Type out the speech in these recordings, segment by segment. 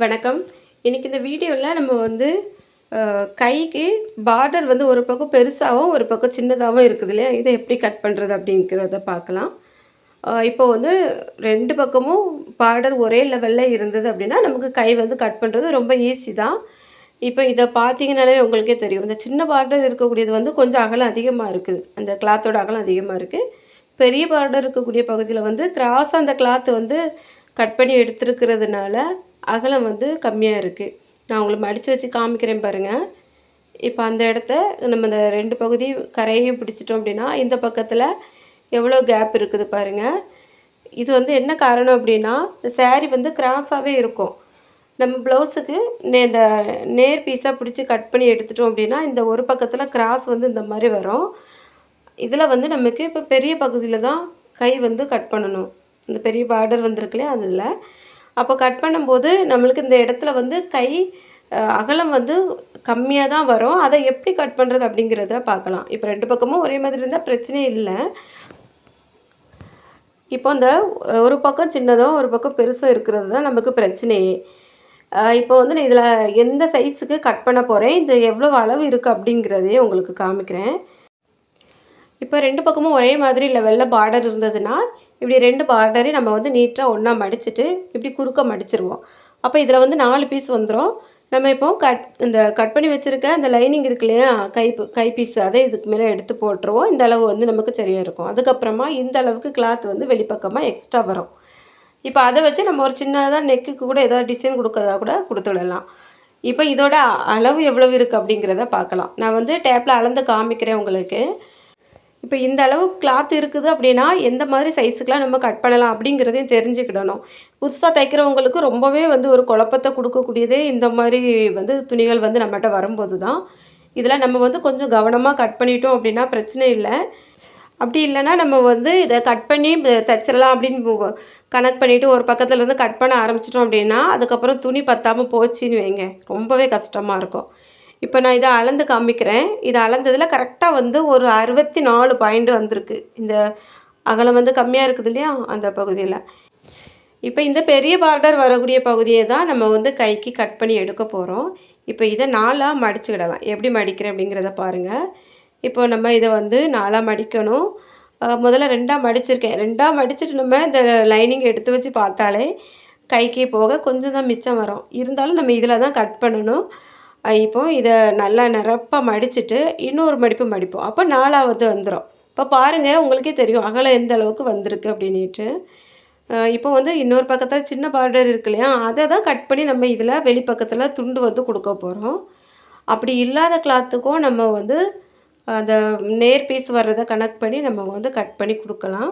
வணக்கம். இன்றைக்கி இந்த வீடியோவில் நம்ம வந்து கைக்கு பார்டர் வந்து ஒரு பக்கம் பெருசாகவும் ஒரு பக்கம் சின்னதாகவும் இருக்குது இல்லையா? இதை எப்படி கட் பண்ணுறது அப்படிங்கிறத பார்க்கலாம். இப்போ வந்து ரெண்டு பக்கமும் பார்டர் ஒரே லெவலில் இருந்தது அப்படின்னா நமக்கு கை வந்து கட் பண்ணுறது ரொம்ப ஈஸி தான். இப்போ இதை பார்த்தீங்கனாலே உங்களுக்கே தெரியும். இந்த சின்ன பார்டர் இருக்கக்கூடியது வந்து கொஞ்சம் அகலம் அதிகமாக இருக்குது. அந்த கிளாத்தோட அகலம் அதிகமாக இருக்குது பெரிய பார்டர் இருக்கக்கூடிய பகுதியில் வந்து கிராஸ் அந்த கிளாத் வந்து கட் பண்ணி எடுத்துருக்கிறதுனால அகலம் வந்து கம்மியாக இருக்குது நான் உங்களுக்கு மடித்து வச்சு காமிக்கிறேன் பாருங்கள் இப்போ அந்த இடத்த நம்ம இந்த ரெண்டு பகுதி கரையையும் பிடிச்சிட்டோம் அப்படின்னா இந்த பக்கத்தில் எவ்வளோ கேப் இருக்குது பாருங்கள் இது வந்து என்ன காரணம் அப்படின்னா இந்த சேரீ வந்து கிராஸாகவே இருக்கும். நம்ம ப்ளவுஸுக்கு நே இந்த நேர் பீஸாக பிடிச்சி கட் பண்ணி எடுத்துட்டோம் அப்படின்னா இந்த ஒரு பக்கத்தில் கிராஸ் வந்து இந்த மாதிரி வரும். இதில் வந்து நமக்கு இப்போ பெரிய பகுதியில் தான் கை வந்து கட் பண்ணணும். இந்த பெரிய பார்டர் வந்திருக்கு அதில். அப்போ கட் பண்ணும்போது நம்மளுக்கு இந்த இடத்துல வந்து கை அகலம் வந்து கம்மியாக தான் வரும். அதை எப்படி கட் பண்ணுறது அப்படிங்கிறத பார்க்கலாம். இப்போ ரெண்டு பக்கமும் ஒரே மாதிரி இருந்தால் பிரச்சனையே இல்லை. இப்போ இந்த ஒரு பக்கம் சின்னதும் ஒரு பக்கம் பெருசும் இருக்கிறது தான் நமக்கு பிரச்சனையே. இப்போ வந்து நான் இதில் எந்த சைஸுக்கு கட் பண்ண போகிறேன் இது எவ்வளோ அளவு இருக்குது அப்படிங்கிறதையும் உங்களுக்கு காமிக்கிறேன். இப்போ ரெண்டு பக்கமும் ஒரே மாதிரி லெவலில் பார்டர் இருந்ததுன்னா இப்படி ரெண்டு பார்டரையும் நம்ம வந்து நீட்டாக ஒன்றா மடிச்சுட்டு இப்படி குறுக்க மடிச்சிருவோம். அப்போ இதில் வந்து நாலு பீஸ் வந்துடும் நம்ம இப்போ கட் இந்த கட் பண்ணி வச்சுருக்க அந்த லைனிங் இருக்கு இல்லையா கை கை பீஸ் அதை இதுக்கு மேலே எடுத்து போட்டுருவோம். இந்த அளவு வந்து நமக்கு சரியாக இருக்கும். அதுக்கப்புறமா இந்த அளவுக்கு கிளாத் வந்து வெளிப்பக்கமாக எக்ஸ்ட்ரா வரும். இப்போ அதை வச்சு நம்ம ஒரு சின்னதாக நெக்குக்கு கூட ஏதாவது டிசைன் கொடுக்கறதா கூட கொடுத்துடலாம் இப்போ இதோட அளவு எவ்வளவு இருக்குது அப்படிங்கிறத பார்க்கலாம். நான் வந்து டேப்பில் அளந்து காமிக்கிறேன் உங்களுக்கு. இப்போ இந்த அளவு கிளாத் இருக்குது அப்படின்னா எந்த மாதிரி சைஸுக்கெலாம் நம்ம கட் பண்ணலாம் அப்படிங்கிறதையும் தெரிஞ்சுக்கிடணும். புதுசாக தைக்கிறவங்களுக்கு ரொம்பவே வந்து ஒரு குழப்பத்தை கொடுக்கக்கூடியதே இந்த மாதிரி வந்து துணிகள் வந்து நம்மகிட்ட வரும்போது தான் இதில் நம்ம வந்து கொஞ்சம் கவனமாக கட் பண்ணிட்டோம் அப்படின்னா பிரச்சனை இல்லை. அப்படி இல்லைன்னா நம்ம வந்து இதை கட் பண்ணி தைச்சிடலாம் அப்படின்னு கனெக்ட் பண்ணிவிட்டு ஒரு பக்கத்தில் இருந்து கட் பண்ண ஆரம்பிச்சிட்டோம் அப்படின்னா அதுக்கப்புறம் துணி பத்தாமல் போச்சுன்னு வைங்க. ரொம்பவே கஷ்டமாக இருக்கும். இப்போ நான் இதை அளந்து காமிக்கிறேன். இதை அளந்ததில் கரெக்டாக வந்து ஒரு அறுபத்தி நாலு பாயிண்ட் வந்திருக்கு. இந்த அகலம் வந்து கம்மியாக இருக்குது இல்லையா? அந்த பகுதியில். இப்போ இந்த பெரிய பார்டர் வரக்கூடிய பகுதியை தான் நம்ம வந்து கைக்கு கட் பண்ணி எடுக்க போகிறோம் இப்போ இதை நாலாக மடிச்சுக்கிடலாம். எப்படி மடிக்கிறேன் அப்படிங்கிறத பாருங்கள் இப்போ நம்ம இதை வந்து நாலாக மடிக்கணும். முதல்ல ரெண்டாக மடிச்சிருக்கேன். ரெண்டாக மடிச்சுட்டு நம்ம இந்த லைனிங் எடுத்து வச்சு பார்த்தாலே கைக்கு போக கொஞ்சம் தான் மிச்சம் வரும். இருந்தாலும் நம்ம இதில் தான் கட் பண்ணணும். இப்போ இதை நல்லா நிரப்ப மடிச்சுட்டு இன்னொரு மடிப்பு மடிப்போம். அப்போ நாலாவது வந்துடும் இப்போ பாருங்கள் உங்களுக்கே தெரியும் அகலம் எந்த அளவுக்கு வந்திருக்கு அப்படின்ட்டு இப்போ வந்து இன்னொரு பக்கத்தில் சின்ன பார்டர் இருக்கு இல்லையா அதை தான் கட் பண்ணி நம்ம இதில் வெளிப்பக்கத்தில் துண்டு வந்து கொடுக்க போகிறோம் அப்படி இல்லாத கிளாத்துக்கும் நம்ம வந்து அந்த நேர் பீஸ் வர்றதை கனெக்ட் பண்ணி நம்ம வந்து கட் பண்ணி கொடுக்கலாம்.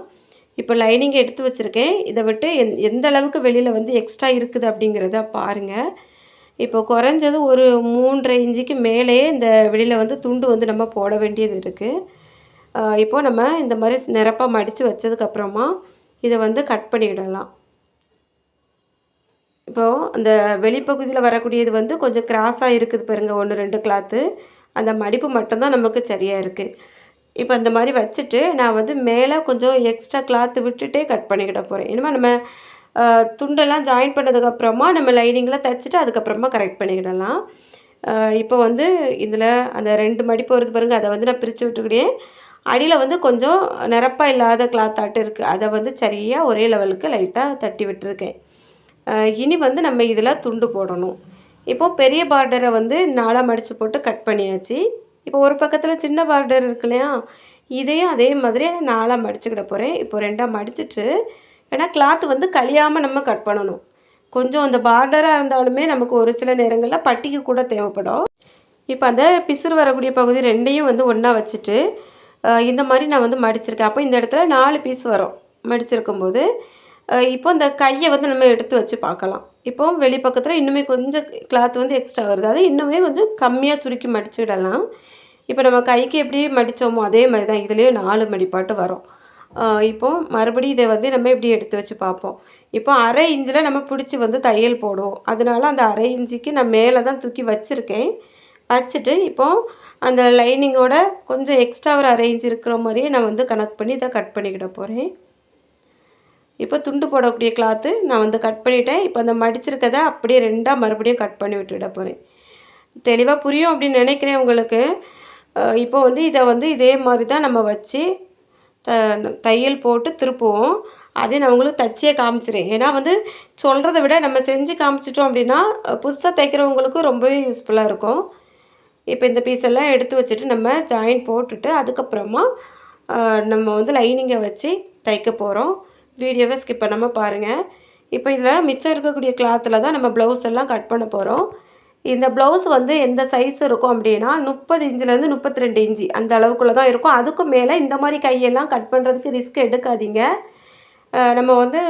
இப்போ லைனிங் எடுத்து வச்சுருக்கேன். இதை விட்டு எந் எந்த அளவுக்கு வெளியில் வந்து எக்ஸ்ட்ரா இருக்குது அப்படிங்கிறத பாருங்கள் இப்போ குறைஞ்சது ஒரு மூன்றரை இன்ச்சுக்கு மேலேயே இந்த வெளியில் வந்து துண்டு வந்து நம்ம போட வேண்டியது இருக்குது இப்போது நம்ம இந்த மாதிரி நிரப்பாக மடித்து வச்சதுக்கப்புறமா இதை வந்து கட் பண்ணிவிடலாம் இப்போது அந்த வெளிப்பகுதியில் வரக்கூடியது வந்து கொஞ்சம் கிராஸாக இருக்குது பாருங்கள் ஒன்று ரெண்டு கிளாத்து அந்த மடிப்பு மட்டும்தான் நமக்கு சரியாக இருக்குது இப்போ இந்த மாதிரி வச்சுட்டு நான் வந்து மேலே கொஞ்சம் எக்ஸ்ட்ரா கிளாத்து விட்டுட்டே கட் பண்ணிக்கிட போகிறேன் இனிமேல் நம்ம துண்டெல்லாம் ஜாயின் பண்ணதுக்கப்புறமா நம்ம லைனிங்கில் தைச்சிட்டு அதுக்கப்புறமா கரெக்ட் பண்ணிக்கிடலாம். இப்போ வந்து இதில் அந்த ரெண்டு மடிப்பு வருது பாருங்கள் அதை வந்து நான் பிரித்து விட்டுக்கிட்டேன் அடியில் வந்து கொஞ்சம் நிரப்பாக இல்லாத கிளாத்தாட்டு இருக்குது அதை வந்து சரியாக ஒரே லெவலுக்கு லைட்டாக தட்டி விட்டுருக்கேன். இனி வந்து நம்ம இதில் துண்டு போடணும். இப்போது பெரிய பார்டரை வந்து நாளாக மடித்து போட்டு கட் பண்ணியாச்சு. இப்போ ஒரு பக்கத்தில் சின்ன பார்டர் இருக்கு இல்லையா? இதையும் அதே மாதிரி நான் நாளாக மடிச்சுக்கிட போகிறேன் இப்போ ரெண்டாக மடிச்சிட்டு ஏன்னா கிளாத் வந்து கழியாமல் நம்ம கட் பண்ணணும். கொஞ்சம் அந்த பார்டராக இருந்தாலுமே நமக்கு ஒரு சில நேரங்களில் பட்டிக்கு கூட தேவைப்படும். இப்போ அந்த பிசுறு வரக்கூடிய பகுதி ரெண்டையும் வந்து ஒன்றா வச்சுட்டு இந்த மாதிரி நான் வந்து மடிச்சிருக்கேன். அப்போ இந்த இடத்துல நாலு பீஸ் வரும். மடிச்சிருக்கும்போது போது இப்போ இந்த கையை வந்து நம்ம எடுத்து வச்சு பார்க்கலாம். இப்போ வெளிப்பக்கத்தில் இன்னுமே கொஞ்சம் கிளாத் வந்து எக்ஸ்ட்ரா வருது. அது இன்னுமே கொஞ்சம் கம்மியாக சுருக்கி மடிச்சிடலாம். இப்போ நம்ம கைக்கு எப்படி மடித்தோமோ அதே மாதிரி தான் இதுலேயே நாலு மடிப்பாட்டு வரும். இப்போது மறுபடியும் இதை வந்து நம்ம இப்படி எடுத்து வச்சு பார்ப்போம்? இப்போ அரை இஞ்சில் நம்ம பிடிச்சி வந்து தையல் போடுவோம். அதனால அந்த அரை இஞ்சிக்கு நான் மேலே தான் தூக்கி வச்சுருக்கேன். வச்சுட்டு இப்போது அந்த லைனிங்கோட கொஞ்சம் எக்ஸ்ட்ரா ஒரு அரை இஞ்சி இருக்கிற மாதிரியே நான் வந்து கனெக்ட் பண்ணி இதை கட் பண்ணிக்கிட போகிறேன் இப்போ துண்டு போடக்கூடிய கிளாத்து நான் வந்து கட் பண்ணிட்டேன். இப்போ அந்த மடிச்சிருக்கத அப்படியே ரெண்டாக மறுபடியும் கட் பண்ணி விட்டுவிட போகிறேன் தெளிவாக புரியும் அப்படின்னு நினைக்கிறேன் உங்களுக்கு. இப்போ வந்து இதை வந்து இதே மாதிரி தான் நம்ம வச்சு த தையல் போட்டு திருப்புவோம். அதே நான் உங்களுக்கு தச்சியே காமிச்சிறேன். ஏன்னா வந்து சொல்கிறத விட நம்ம செஞ்சு காமிச்சிட்டோம் அப்படின்னா புதுசாக தைக்கிறவங்களுக்கு ரொம்பவே யூஸ்ஃபுல்லாக இருக்கும். இப்போ இந்த பீஸ் எல்லாம் எடுத்து வச்சுட்டு நம்ம ஜாயின் போட்டுட்டு அதுக்கப்புறமா நம்ம வந்து லைனிங்கை வச்சு தைக்க போகிறோம் வீடியோவை ஸ்கிப் பண்ணாமல் பாருங்கள் இப்போ இதில் மிச்சம் இருக்கக்கூடிய கிளாத்தில் தான் நம்ம ப்ளவுஸ் எல்லாம் கட் பண்ண போகிறோம் இந்த ப்ளவுஸ் வந்து எந்த சைஸ் இருக்கும் அப்படின்னா முப்பது இன்ச்சிலேருந்து முப்பத்தி ரெண்டு இன்ச்சு அந்த அளவுக்குள்ளே தான் இருக்கும். அதுக்கும் மேலே இந்த மாதிரி கையெல்லாம் கட் பண்ணுறதுக்கு ரிஸ்க் எடுக்காதீங்க. நம்ம வந்து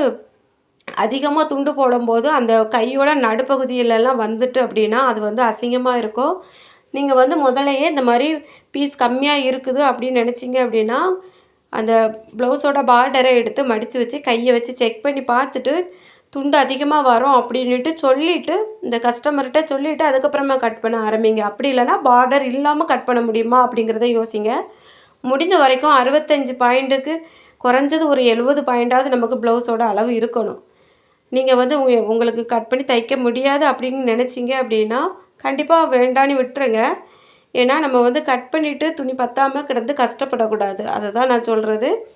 அதிகமாக துண்டு போடும்போது அந்த கையோட நடுப்பகுதியிலலாம் வந்துட்டு அப்படின்னா அது வந்து அசிங்கமாக இருக்கும். நீங்கள் வந்து முதலையே இந்த மாதிரி பீஸ் கம்மியாக இருக்குது அப்படின்னு நினச்சிங்க அப்படின்னா அந்த ப்ளவுஸோட பார்டரை எடுத்து மடித்து வச்சு கையை வச்சு செக் பண்ணி பார்த்துட்டு துண்டு அதிகமாக வரும் அப்படின்ட்டு சொல்லிவிட்டு இந்த கஸ்டமர்கிட்ட சொல்லிவிட்டு அதுக்கப்புறமா கட் பண்ண ஆரம்பிங்க. அப்படி இல்லைன்னா பார்டர் இல்லாமல் கட் பண்ண முடியுமா அப்படிங்கிறத யோசிங்க. முடிஞ்ச வரைக்கும் அறுபத்தஞ்சு பாயிண்ட்டுக்கு குறைஞ்சது ஒரு எழுபது பாயிண்டாவது நமக்கு ப்ளவுஸோட அளவு இருக்கணும். நீங்கள் வந்து உங்க- உங்களுக்கு கட் பண்ணி தைக்க முடியாது அப்படின்னு நினச்சிங்க அப்படின்னா கண்டிப்பாக வேண்டான்னு விட்டுருங்க. ஏன்னா நம்ம வந்து கட் பண்ணிவிட்டு துணி பத்தாமல் கிடந்து கஷ்டப்படக்கூடாது. அதை தான் நான் சொல்கிறது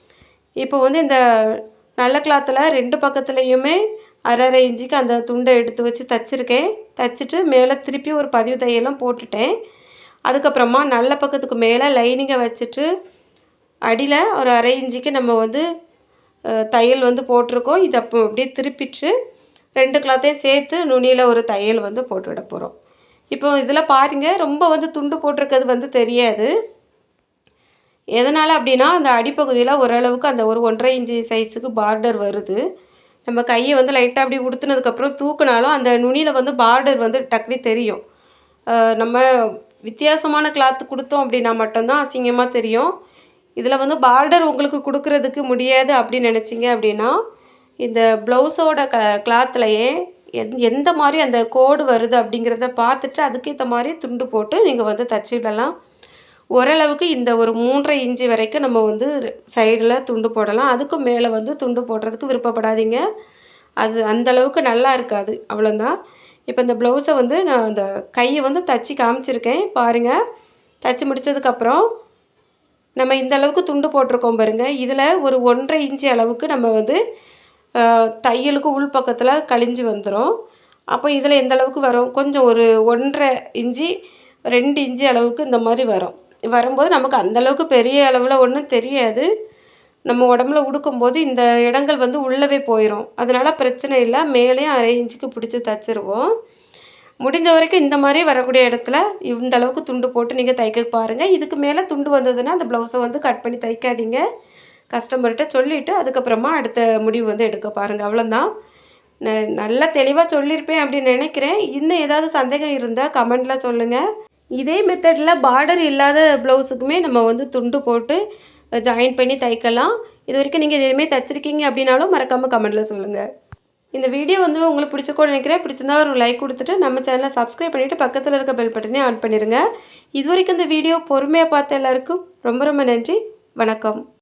இப்போ வந்து இந்த நல்ல கிளாத்தில் ரெண்டு பக்கத்துலேயுமே அரை அரை இன்ச்சுக்கு அந்த துண்டை எடுத்து வச்சு தச்சுருக்கேன். தச்சுட்டு மேலே திருப்பி ஒரு பதிவு தையெல்லாம் போட்டுட்டேன். அதுக்கப்புறமா நல்ல பக்கத்துக்கு மேலே லைனிங்கை வச்சுட்டு அடியில் ஒரு அரை இன்ச்சுக்கு நம்ம வந்து தையல் வந்து போட்டிருக்கோம். இதை அப்போ அப்படியே திருப்பிட்டு ரெண்டு கிளாத்தையும் சேர்த்து நுனியில் ஒரு தையல் வந்து போட்டுவிட போகிறோம் இப்போ இதில் பாருங்க ரொம்ப வந்து துண்டு போட்டிருக்கிறது வந்து தெரியாது. எதனால் அப்படின்னா அந்த அடிப்பகுதியில் ஓரளவுக்கு அந்த ஒரு ஒன்றரை இன்ச்சு சைஸுக்கு பார்டர் வருது. நம்ம கையை வந்து லைட்டாக அப்படி உடுத்துனதுக்கப்புறம் தூக்குனாலும் அந்த நுனியில் வந்து பார்டர் வந்து டக்குனு தெரியும். நம்ம வித்தியாசமான கிளாத்து கொடுத்தோம் அப்படின்னா மட்டும்தான் அசிங்கமாக தெரியும். இதில் வந்து பார்டர் உங்களுக்கு கொடுக்கறதுக்கு முடியாது அப்படின்னு நினச்சிங்க அப்படின்னா இந்த ப்ளவுஸோட க கிளாத்துலையே எந் எந்த மாதிரி அந்த கோடு வருது அப்படிங்கிறத பார்த்துட்டு அதுக்கேற்ற மாதிரி துண்டு போட்டு நீங்கள் வந்து தச்சு விடலாம். ஓரளவுக்கு இந்த ஒரு மூன்றரை இன்ச்சு வரைக்கும் நம்ம வந்து சைடில் துண்டு போடலாம். அதுக்கு மேலே வந்து துண்டு போடுறதுக்கு விருப்பப்படாதீங்க. அது அந்த அளவுக்கு நல்லா இருக்காது. அவ்வளோதான் இப்போ இந்த ப்ளவுஸை வந்து நான் அந்த கையை வந்து தச்சு காமிச்சிருக்கேன். பாருங்கள் தச்சு முடிச்சதுக்கப்புறம் நம்ம இந்த அளவுக்கு துண்டு போட்டிருக்கோம் பாருங்க. இதில் ஒரு ஒன்றரை இன்ச்சு அளவுக்கு நம்ம வந்து தையலுக்கு உள் பக்கத்தில் கழிஞ்சு வந்துடும் அப்போ இதில் எந்த அளவுக்கு வரும்? கொஞ்சம் ஒரு ஒன்றரை இன்ச்சு ரெண்டு இன்ச்சு அளவுக்கு இந்த மாதிரி வரும். வரும்போது நமக்கு அந்தளவுக்கு பெரிய அளவில் ஒன்றும் தெரியாது. நம்ம உடம்புல உடுக்கும்போது இந்த இடங்கள் வந்து உள்ளவே போயிடும் அதனால பிரச்சனை இல்லை. மேலேயும் அரை இன்ச்சுக்கு பிடிச்சி தைச்சிருவோம். முடிஞ்ச வரைக்கும் இந்த மாதிரி வரக்கூடிய இடத்துல இந்த அளவுக்கு துண்டு போட்டு நீங்கள் தைக்க பாருங்கள் இதுக்கு மேலே துண்டு வந்ததுன்னா அந்த ப்ளவுஸை வந்து கட் பண்ணி தைக்காதீங்க. கஸ்டமர்கிட்ட சொல்லிவிட்டு அதுக்கப்புறமா அடுத்த முடிவு வந்து எடுக்க பாருங்கள் அவ்வளோதான் ந- நல்லா தெளிவாக சொல்லியிருப்பேன் அப்படின்னு நினைக்கிறேன். இன்னும் ஏதாவது சந்தேகம் இருந்தால் கமெண்டில் சொல்லுங்கள் இதே மெத்தடில் பார்டர் இல்லாத ப்ளவுஸுக்குமே நம்ம வந்து துண்டு போட்டு ஜாயின் பண்ணி தைக்கலாம். இது வரைக்கும் நீங்கள் எதுவுமே தைச்சிருக்கீங்க அப்படின்னாலும் மறக்காமல் கமெண்ட்டில் சொல்லுங்கள் இந்த வீடியோ வந்து உங்களுக்கு பிடிச்சிக்கோன்னு நினைக்கிறேன். பிடிச்சிருந்தா ஒரு லைக் கொடுத்துட்டு நம்ம சேனலை சப்ஸ்கிரைப் பண்ணிவிட்டு பக்கத்தில் இருக்க பெல் பட்டனே ஆன் பண்ணிடுங்க இது வரைக்கும் இந்த வீடியோ பொறுமையாக பார்த்த எல்லாருக்கும் ரொம்ப ரொம்ப நன்றி. வணக்கம்.